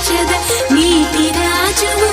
పూజద నీటి రాజువు